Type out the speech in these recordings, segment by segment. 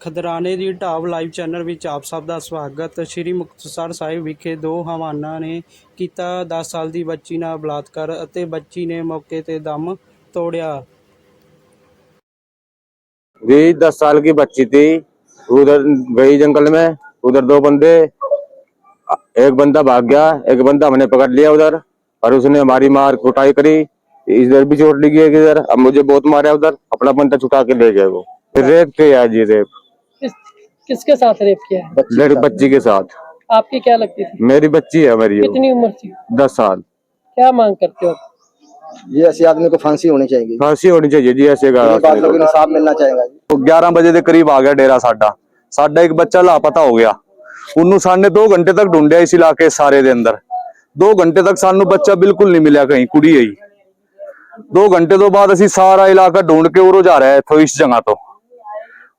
ਖਦਰਾਣੇ ਦੀ ਢਾਬ live channel ਵਿੱਚ ਆਪ ਸਭ ਦਾ ਸਵਾਗਤ ਸ੍ਰੀ ਮੁਕਤਸਰ ਸਾਹਿਬ ਵਿਖੇ ਦੋ ਹਵਾਨਾ ਨੇ ਕੀਤਾ 10 ਸਾਲ ਦੀ ਬੱਚੀ ਨਾਲ ਬਲਾਤਕਾਰ ਅਤੇ ਬੱਚੀ ਨੇ ਮੌਕੇ ਤੇ ਦਮ ਤੋੜਿਆ जी दस साल की बच्ची थी उधर गई जंगल में उधर दो बंदे एक बंदा भाग गया एक बंदा हमने पकड़ लिया उधर और उसने हमारी मार कुटाई करी इधर भी चोट लगी है इधर अब मुझे बहुत मारा उधर अपना बंदा छुटा के ले गए वो फिर रेप किया जी रेप किस किसके साथ रेप किया है? मेरी बच्ची के साथ। आपकी क्या लगती थी? मेरी बच्ची है मेरी कितनी उम्र थी? दस साल। क्या मांग करते हो? ये ऐसे आदमी को फांसी होनी चाहिए। फांसी होनी चाहिए जी ऐसे इंसाफ मिलना चाहेगा ग्यारह बजे के करीब आ गया डेरा साडा। साडा एक बच्चा लापता हो गया। उन्होंने ਸਾਨੇ 2 ਘੰਟੇ ਤੱਕ ਢੂੰਡਿਆ ਇਸ ਇਲਾਕੇ ਸਾਰੇ ਦੇ ਅੰਦਰ 2 ਘੰਟੇ ਤੱਕ ਸਾਨੂੰ ਬੱਚਾ ਬਿਲਕੁਲ ਨਹੀਂ ਮਿਲਿਆ ਕਹੀਂ ਕੁੜੀ ਆਈ 2 ਘੰਟੇ ਤੋਂ ਬਾਅਦ ਅਸੀਂ ਸਾਰਾ ਇਲਾਕਾ ਢੂੰਡ ਕੇ ਉਰੋ ਜਾ ਰਿਹਾ ਇੱਥੋਂ ਇਸ ਜਗ੍ਹਾ ਤੋਂ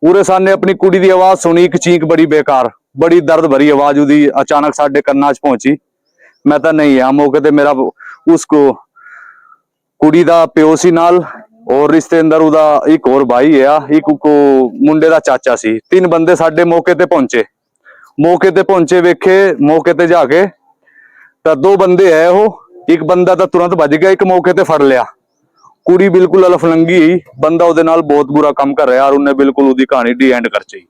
ਉਰੇ ਸਾਨੇ ਆਪਣੀ ਕੁੜੀ ਦੀ ਆਵਾਜ਼ ਸੁਣੀ, ਇੱਕ ਚੀਕ ਬੜੀ ਬੇਕਾਰ, ਬੜੀ ਦਰਦ ਭਰੀ ਆਵਾਜ਼ ਉਹਦੀ ਅਚਾਨਕ ਸਾਡੇ ਕੰਨਾਂ 'ਚ ਪਹੁੰਚੀ। ਮੈਂ ਤਾਂ ਨਹੀਂ ਆ, ਮੌਕੇ ਤੇ ਮੇਰਾ ਉਸਕੋ ਕੁੜੀ ਦਾ ਪਿਓ ਸੀ ਨਾਲ, ਔਰ ਰਿਸ਼ਤੇ ਅੰਦਰ ਉਹਦਾ ਇੱਕ ਹੋਰ ਭਾਈ ਆ, ਇੱਕ ਕੋ ਮੁੰਡੇ ਦਾ ਚਾਚਾ ਸੀ। ਤਿੰਨ ਬੰਦੇ ਸਾਡੇ ਮੌਕੇ ਤੇ ਪਹੁੰਚੇ। ਮੌਕੇ ਤੇ ਪਹੁੰਚੇ ਵੇਖੇ, ਮੌਕੇ ਤੇ ਜਾ ਕੇ ਤਾਂ ਦੋ ਬੰਦੇ ਹੈ ਉਹ, ਇੱਕ ਬੰਦਾ ਤਾਂ ਤੁਰੰਤ ਭੱਜ ਗਿਆ, ਇੱਕ ਮੌਕੇ ਤੇ ਫੜ ਲਿਆ। ਕੁੜੀ ਬਿਲਕੁਲ ਅਲਫਲੰਗੀ ਹੀ ਬੰਦਾ ਉਹਦੇ ਨਾਲ ਬਹੁਤ ਬੁਰਾ ਕੰਮ ਕਰ ਰਿਹਾ ਔਰ ਉਹਨੇ ਬਿਲਕੁਲ ਉਹਦੀ ਕਹਾਣੀ ਡੀ ਐਂਡ ਕਰ ਚਈ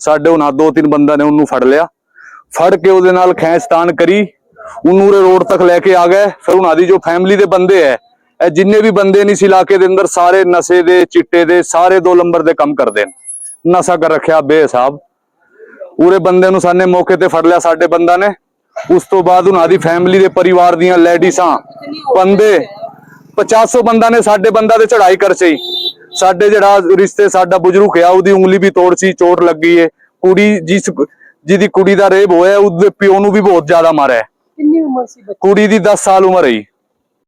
ਸਾਡੇ ਉਹਨਾਂ ਦੋ ਤਿੰਨ ਬੰਦਾ ਨੇ ਉਹਨੂੰ ਫੜ ਲਿਆ। ਫੜ ਕੇ ਉਹਦੇ ਨਾਲ ਖੈਂਚਤਾਨ ਕਰੀ ਉਹਨੂੰ ਉਰੇ ਰੋਡ ਤੱਕ ਲੈ ਕੇ ਆ ਗਏ। ਫਿਰ ਉਹਨਾਂ ਦੀ ਜੋ ਫੈਮਿਲੀ ਦੇ ਬੰਦੇ ਹੈ ਇਹ ਜਿੰਨੇ ਵੀ ਬੰਦੇ ਨੇ ਇਸ ਇਲਾਕੇ ਦੇ ਅੰਦਰ ਸਾਰੇ ਨਸ਼ੇ ਦੇ ਚਿੱਟੇ ਦੇ ਸਾਰੇ ਦੋ ਨੰਬਰ ਦੇ ਕੰਮ ਕਰਦੇ ਨੇ। ਨਸ਼ਾ ਕਰ ਰੱਖਿਆ ਬੇਹਿਸਾਬ। ਪੂਰੇ ਬੰਦੇ ਨੂੰ ਸਾਨੇ ਮੌਕੇ ਤੇ ਫੜ ਲਿਆ ਸਾਡੇ ਬੰਦਾ ਨੇ। ਉਸ ਤੋਂ ਬਾਅਦ ਉਹਨਾਂ ਦੀ ਫੈਮਿਲੀ ਦੇ ਪਰਿਵਾਰ ਦੀਆਂ ਲੇਡੀਸਾਂ ਬੰਦੇ 500 ਬੰਦਾ ਨੇ ਸਾਡੇ ਬੰਦਾ ਤੇ ਚੜਾਈ ਕਰਸੀ ਸਾਡੇ ਜਿਹੜਾ ਰਿਸ਼ਤੇ ਸਾਡਾ ਬੁਜਰੂਕ ਆ ਉਹਦੀ ਉਂਗਲੀ ਵੀ ਤੋੜ ਸੀ ਚੋਟ ਲੱਗੀ ਏ ਕੁੜੀ ਜਿਸ ਜਿਹਦੀ ਕੁੜੀ ਦਾ ਰੇਬ ਹੋਇਆ ਉਹਦੇ ਪਿਓ ਨੂੰ ਵੀ ਬਹੁਤ ਜ਼ਿਆਦਾ ਮਾਰਿਆ ਕਿੰਨੀ ਉਮਰ ਸੀ ਕੁੜੀ ਦੀ 10 ਸਾਲ ਉਮਰ ਹੈ